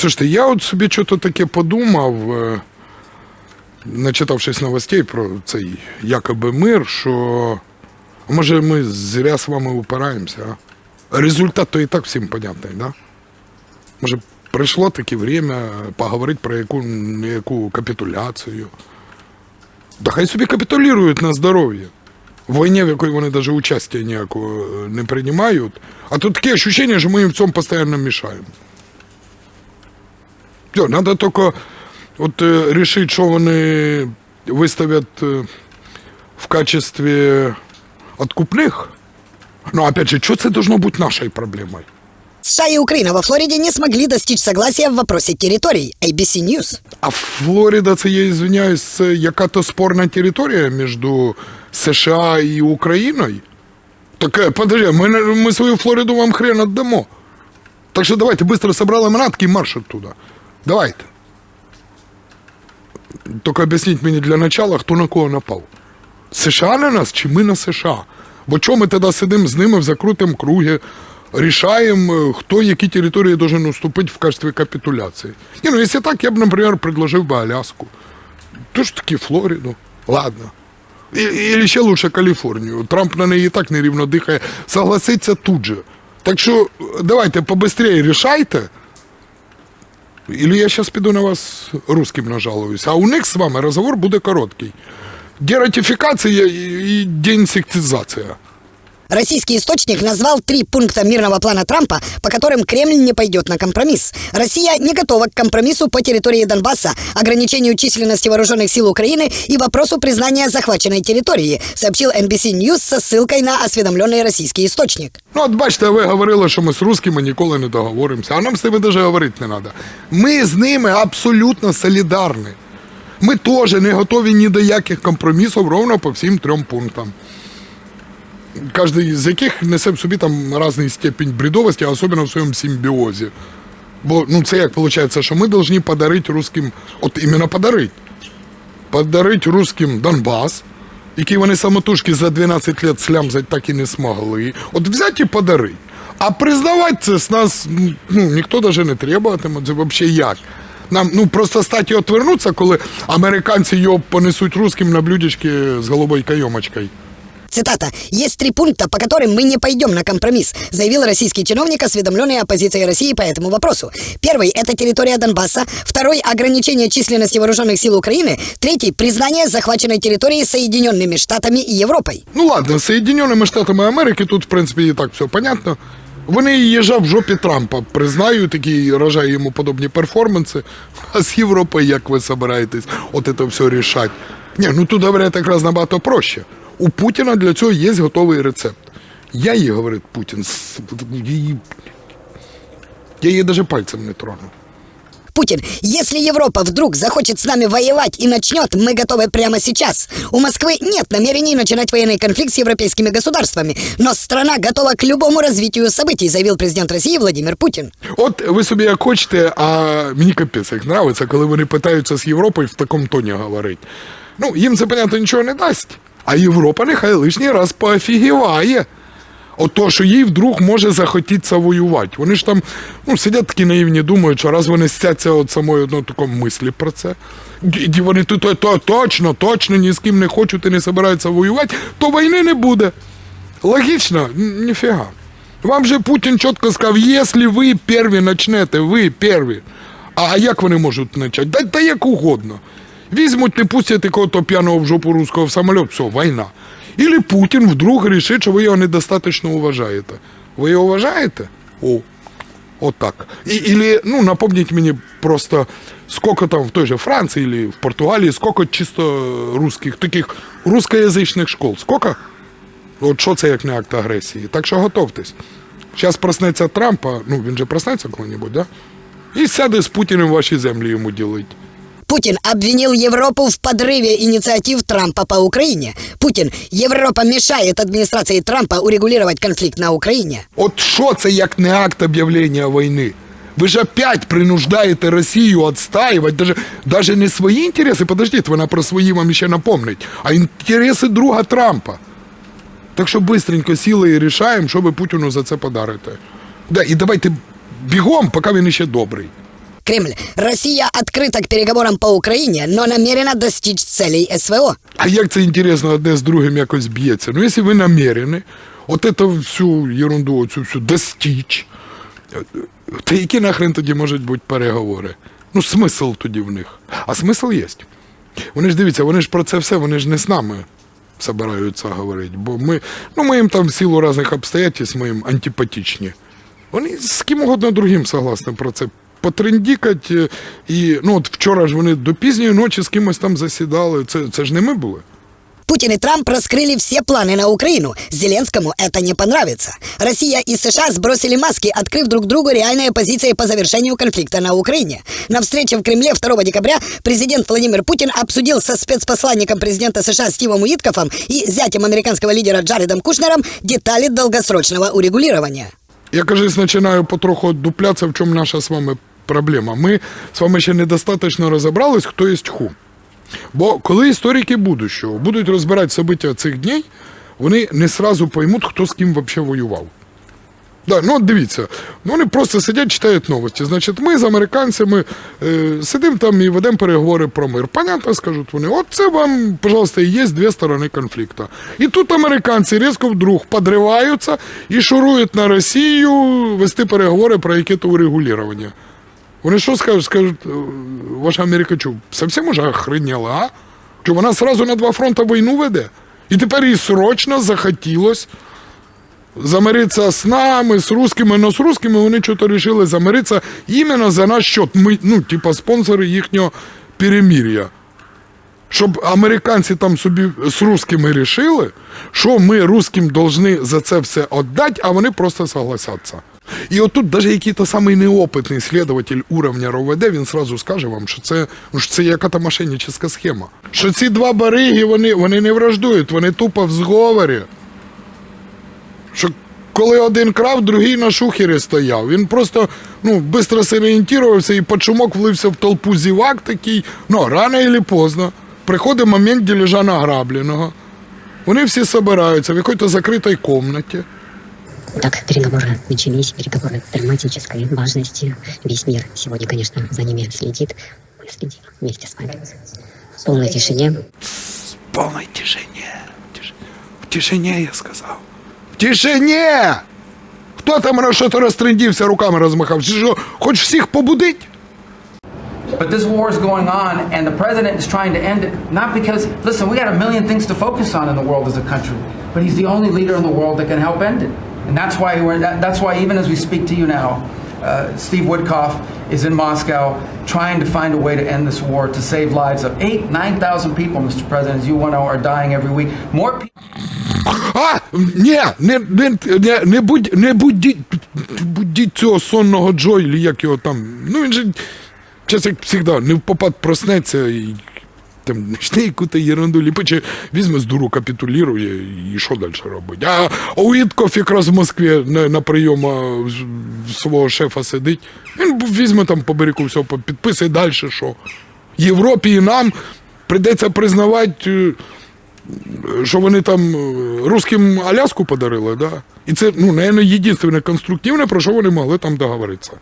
Слушайте, я от собі щось таке подумав, е, начитавшись новостей про цей якоби мир, що може ми зря з вами упираємося, а? Результат то і так всім понятний, да? Може, прийшло таке время поговорити про яку, яку капітуляцію. Да хай собі капітулюють на здоров'я. В війні, в якій вони навіть участя ніякого е, не приймають. А тут таке ощущення, що ми їм в цьому постійно мішаємо. Все, надо только от э, решить, что они выставят э, в качестве откупных. Но опять же, что это должно быть нашей проблемой? США и Украина во Флориде не смогли достичь согласия в вопросе территорий. ABC News. А Флорида, це я извиняюсь, це яка-то спорна територія між США і Україною? Так, е, подожди, ми, не- ми свою Флориду вам хрен віддамо. Так що давайте быстро собрали манатки і марш оттуда. Давайте. Тільки об'ясніть мені для начала, хто на кого напав. США на нас чи ми на США? Бо чому ми тоді сидимо з ними в закрутому кругі, рішаємо, хто які території должен уступити в качестві капітуляції. Ні, ну якщо так, я б, наприклад, предложив би Аляску. Тож таки Флориду. Ладно. І, ще лучше Каліфорнію. Трамп на неї і так нерівно дихає. Согласиться тут же. Так що е, давайте побыстрее рішайте. Или я зараз піду на вас русским нажалуюсь. А у них з вами розговор буде короткий. Дератифікація і деінсектизація. Российский источник назвал три пункта мирного плана Трампа, по которым Кремль не пойдет на компромисс. Россия не готова к компромиссу по территории Донбасса, ограничению численности вооруженных сил Украины и вопросу признания захваченной территории, сообщил NBC News со ссылкой на осведомленный российский источник. Ну, от бачите, ви говорили, що ми з русскими ніколи не договоримося, а нам з ними навіть говорити не треба. Ми з ними абсолютно солідарні. Ми теж не готові ні до яких компромісів ровно по всім трьом пунктам. Кожен з яких несе в собі там різний степень бредовості, особливо в своєму симбіозі. Бо ну, це як виходить, що ми повинні подарити русским, от іменно подарити. Подарити русским Донбас, який вони самотужки за 12 років слямзать так і не змогли. От взяти і подарити. А признавати це з нас ну, ніхто навіть не требуватиме. Це взагалі як? Нам ну просто статі отвернуться, коли американці його понесуть русским на блюдечки з голубою кайомочкою. Цитата. «Есть три пункта, по которым мы не пойдем на компромисс», заявил российский чиновник, осведомленный о позиции России по этому вопросу. Первый – это территория Донбасса. Второй – ограничение численности вооруженных сил Украины. Третий – признание захваченной территории Соединенными Штатами и Европой. Ну ладно, з Соєдиненими Штатами Америки тут, в принципі, і так все понятно. Вони їжа в жопі Трампа признають, який рожає йому подобні перформанси. А з Європою, як ви собираєтесь, от це все рішати? Ні, ну тут говорять якраз набагато проще. У Путіна для цього є готовий рецепт. Я їй, говорить Путін, с- її... я її навіть пальцем не трону. Путин, если Европа вдруг захочет с нами воевать и начнет, мы готовы прямо сейчас. У Москвы нет намерений начинать военный конфликт с европейскими государствами, но страна готова к любому развитию событий, заявил президент России Владимир Путин. От ви собі як хочете, а мені капець як нравиться, коли вони питаються з Європою в такому тоні говорити. Ну, їм це, понятно, нічого не дасть. А Європа нехай лишній раз поофігіває. От то, що їй вдруг може захотіться воювати. Вони ж там ну, сидять такі наївні, думають, що раз вони стяться от самої одної такої мислі про це, і вони то, то, то точно, точно ні з ким не хочуть і не збираються воювати, то війни не буде. Логічно? Ніфіга. Вам же Путін чітко сказав, якщо ви перві почнете, ви перві. А, як вони можуть почати? Да, та як угодно. Візьмуть, не пустять якого-то п'яного в жопу русского в самоліт, все, війна. Ілі Путін вдруг рішить, що ви його недостатньо уважаєте. Ви його вважаєте? О, от так. І, ілі, ну, напомніть мені просто, скільки там в той же Франції или в Португалії, скільки чисто русських, таких русскоязичних школ. Скільки? От що це як не акт агресії? Так що готовтесь. Зараз проснеться Трампа, ну він же проснеться коли-небудь, да? І сяде з Путіним ваші землі йому ділить. Путин обвинил Европу в подрыве инициатив Трампа по Украине. Путин, Европа мешает администрации Трампа урегулировать конфликт на Украине. От що це як не акт об'явлення війни? Ви ж опять принуждаєте Росію відстаювати даже, даже не свої інтереси, подождіть, вона про свої вам ще напомнить, а інтереси друга Трампа. Так що бистренько сіли і рішаємо, що ви Путіну за це подарите. Да, і давайте бігом, поки він іще добрий. Кремль. Россия открыта к переговорам по Украине, но намерена достичь целей СВО. А як це інтересно одне з другим якось б'ється? Ну, якщо ви намірены, от эту всю ерунду, оцю всю достичь, то які нахрен тоді можуть бути переговори? Ну, смисл тоді в них. А смисл є. Вони ж дивіться, вони ж про це все, вони ж не з нами собираються говорити. Бо ми, ну, ми їм там в силу різних обстоятельств, ми їм антипатичні. Вони з ким угодно другим согласні про це. Потрендікать. е, І ну, от вчора ж вони до пізньої ночі з кимось там засідали. Це, це ж не ми були. Путин и Трамп раскрыли все планы на Украину. Зеленскому это не понравится. Россия и США сбросили маски, открыв друг другу реальные позиции по завершению конфликта на Украине. На встрече в Кремле 2 декабря президент Владимир Путин обсудил со спецпосланником президента США Стивом Уиткофом и зятем американского лидера Джаредом Кушнером детали долгосрочного урегулирования. Я кажись, починаю потроху дуплятися, в чому наша з вами проблема. Ми з вами ще недостатньо розібрались, хто є ху. Бо коли історики будущого будуть розбирати события цих днів, вони не сразу поймуть, хто з ким взагалі воював. Да, ну от дивіться, ну вони просто сидять, читають новості. Значить, ми з американцями е, сидимо там і ведемо переговори про мир. Понятно, скажуть вони, от це вам, пожалуйста, і є дві сторони конфлікту. І тут американці різко вдруг подриваються і шурують на Росію вести переговори про яке-то урегулювання. Вони що скажуть? Скажуть, «Е, ваша Америка що, совсем уже охренела, а? Що вона сразу на два фронти війну веде? І тепер їй срочно захотілось замиритися з нами, з русскими, но з русскими вони щось вирішили замиритися іменно за наш счет. Ми, ну, типа, спонсори їхнього перемір'я. Щоб американці там собі з русскими рішили, що ми русским должны за це все віддати, а вони просто согласяться. І отут навіть який-то самий неопитний слідователь уровня РОВД, він сразу скаже вам, що це, ну, що це яка-то мошенническа схема. Що ці два бариги, вони, вони не враждують, вони тупо в зговорі. Що коли один крав, другий на шухері стояв. Він просто ну, швидко зорієнтувався і під шумок влився в толпу зівак такий. Ну, рано чи поздно. Приходить момент ділежа награбленого. Вони всі збираються в якійсь закритій кімнаті. Так, переговоры начались, переговоры драматической важности. Весь мир сегодня, конечно, за ними следит. Мы следим вместе с вами. В полной тишине. В полной тишине. Тиш- В тишине, я сказав. В тишине! Хто там що-то розтрендівся, руками розмахав? Чи що, хоч всіх побудить? But this war is going on, and the president is trying to end it, not because, listen, we got a million things to focus on in the world as a country, but he's the only leader in the world that can help end it. And that's why, we're, that, that's why even as we speak to you now, uh, Steve Woodkoff is in Moscow trying to find a way to end this war, to save lives of eight, 9,000 people, Mr. President, as you well know, are dying every week. More people. А, ні, не, не, не, не, будь, не будіть, будіть цього сонного Джо, як його там. Ну він же, час як завжди, не в попад проснеться і там почне яку-то ліпить, візьме з дуру капітулірує і що далі робить. А Уітков якраз в Москві на, на прийом свого шефа сидить. Він візьме там по берегу все, підписує далі що. Європі і нам прийдеться признавати. е, що вони там е, русським Аляску подарили, да? І це, ну, наверное, єдине конструктивне, про що вони могли там договоритися.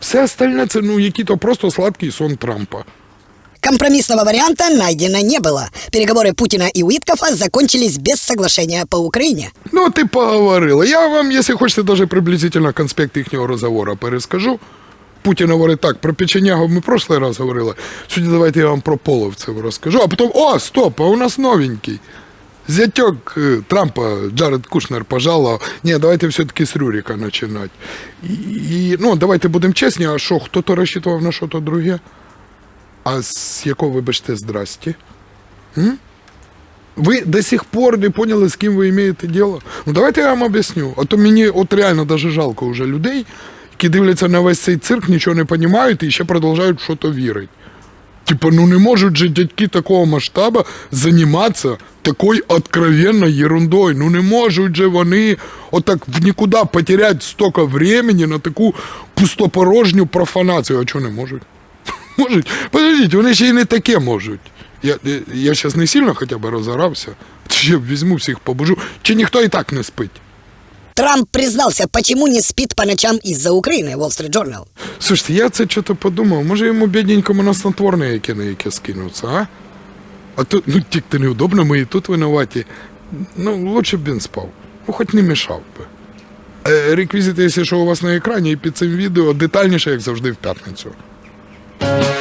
Все остальне це ну, який-то просто сладкий сон Трампа. Компромиссного варианта найдено не было. Переговоры Путина и Уиткофа закончились без соглашения по Украине. Ну, ти поговорила. Я вам, якщо хочете, даже приблизительно конспект їхнього розговору перескажу. Путін говорить так, про печенягу ми в прошлый раз говорили. Сьогодні давайте я вам про половців розкажу. А потім, о, стоп, а у нас новенький. Зятек э, Трампа, Джаред Кушнер, пожаловал. Не, давайте все-таки с Рюрика начинать. І, і, ну, давайте будемо чесні, а що, хто-то розчитував на що-то друге? А з якого, вибачте, здрасті? Ви до сих пор не поняли, з ким ви маєте діло? Ну давайте я вам об'ясню. А то мені от реально даже жалко вже людей, які дивляться на весь цей цирк, нічого не розуміють і ще продовжують щось вірити. Типа, ну не можуть же дядьки такого масштаба займатися такою откровенною ерундою. Ну не можуть же вони отак в нікуди потеряти стільки времени на таку пустопорожню профанацію. А чого не можуть? Можуть. Подождіть, вони ще й не таке можуть. Я, я, зараз не сильно хоча б розорався, ще візьму всіх побужу. Чи ніхто і так не спить? Трамп признался, почему не спит по ночам из-за Украины, Wall Street Journal. Слушайте, я це що-то подумав, може йому бідненькому на снотворне яке на яке скинуться, а? А тут, ну тільки неудобно, ми і тут винуваті. Ну, лучше б він спав. Ну, хоч не мішав би. Е, реквізити, якщо що у вас на екрані, і під цим відео детальніше, як завжди, в п'ятницю. Thank you.